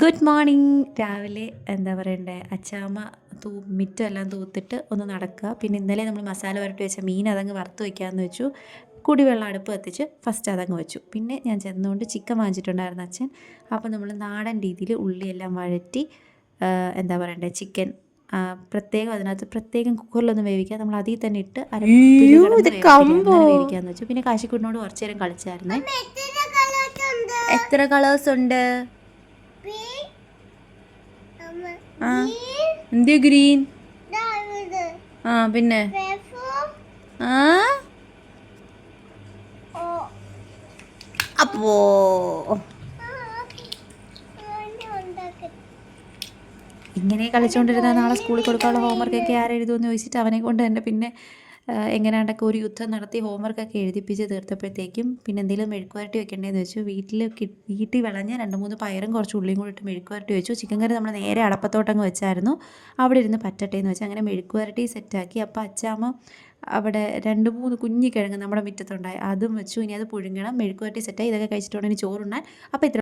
Good morning രാവിലെ എന്താ പറയണ്ടേ? അച്ചാമ്മ തൂ മിറ്റെല്ലാം തൂത്തിട്ട് ഒന്ന് നടക്കുക. പിന്നെ ഇന്നലെ നമ്മൾ മസാല വരട്ടി വെച്ച മീൻ അതങ്ങ് വറുത്ത് വയ്ക്കാമെന്ന് വെച്ചു. കുടിവെള്ളം അടുപ്പ് കത്തിച്ച് ഫസ്റ്റ് അതങ്ങ് വെച്ചു. പിന്നെ ഞാൻ ചെന്നുകൊണ്ട് ചിക്കൻ വാങ്ങിച്ചിട്ടുണ്ടായിരുന്നു അച്ഛൻ. അപ്പോൾ നമ്മൾ നാടൻ രീതിയിൽ ഉള്ളിയെല്ലാം വഴറ്റി എന്താ പറയണ്ടേ ചിക്കൻ പ്രത്യേകം അതിനകത്ത് പ്രത്യേകം കുക്കറിലൊന്നും വേവിക്കുക നമ്മൾ അതിൽ തന്നെ ഇട്ട് അരപ്പിൽ ഇത് കമ്പോ. അങ്ങനെ വേവിക്കാന്ന് വെച്ചു. പിന്നെ കാശിക്കുട്ടിനോട് കുറച്ചു നേരം കളിച്ചായിരുന്നേ. എത്ര കളേഴ്സ് ഉണ്ട്? ആ. ഗ്രീൻ? ആ പിന്നെ? ആ. അപ്പോ. ഇങ്ങനെ കളിച്ചുകൊണ്ടിരുന്ന നാളെ സ്കൂളിൽ കൊടുക്കാനുള്ള ഹോംവർക്കൊക്കെ ആരെഴുതുമെന്ന് ചോദിച്ചിട്ട് അവനെ കൊണ്ട് തന്നെ പിന്നെ എങ്ങനെയാണ്ടൊക്കെ ഒരു യുദ്ധം നടത്തി ഹോംവർക്കൊക്കെ എഴുതിപ്പിച്ച് തീർത്തപ്പോഴത്തേക്കും പിന്നെ എന്തെങ്കിലും മെഴുക്കുവരട്ടി വെക്കേണ്ടതെന്ന് വെച്ചു. വീട്ടിൽ വീട്ടിൽ വിളഞ്ഞ രണ്ട് മൂന്ന് പയറും കുറച്ച് ഉള്ളിയും കൂടി ഇട്ട് മെഴുക്കുവരട്ടി വെച്ചു. ചിക്കൻ കറി നമ്മൾ നേരെ അടപ്പത്തോട്ടങ്ങ് വെച്ചായിരുന്നു. അവിടെ ഇരുന്ന് പറ്റട്ടെ എന്ന് വെച്ച് അങ്ങനെ മെഴുക്കുവരട്ടി സെറ്റാക്കി. അപ്പോൾ അച്ചാമ്മ അവിടെ രണ്ട് മൂന്ന് കുഞ്ഞി കിഴങ്ങ് നമ്മുടെ മുറ്റത്തുണ്ടായി. അതും വെച്ചു. ഇനി അത് പുഴുങ്ങണം. മെഴുക്കുവരട്ടി സെറ്റായി. ഇതൊക്കെ കഴിച്ചിട്ടുണ്ടെങ്കിൽ ചോറുണ്ണാൻ. അപ്പോൾ ഇത്ര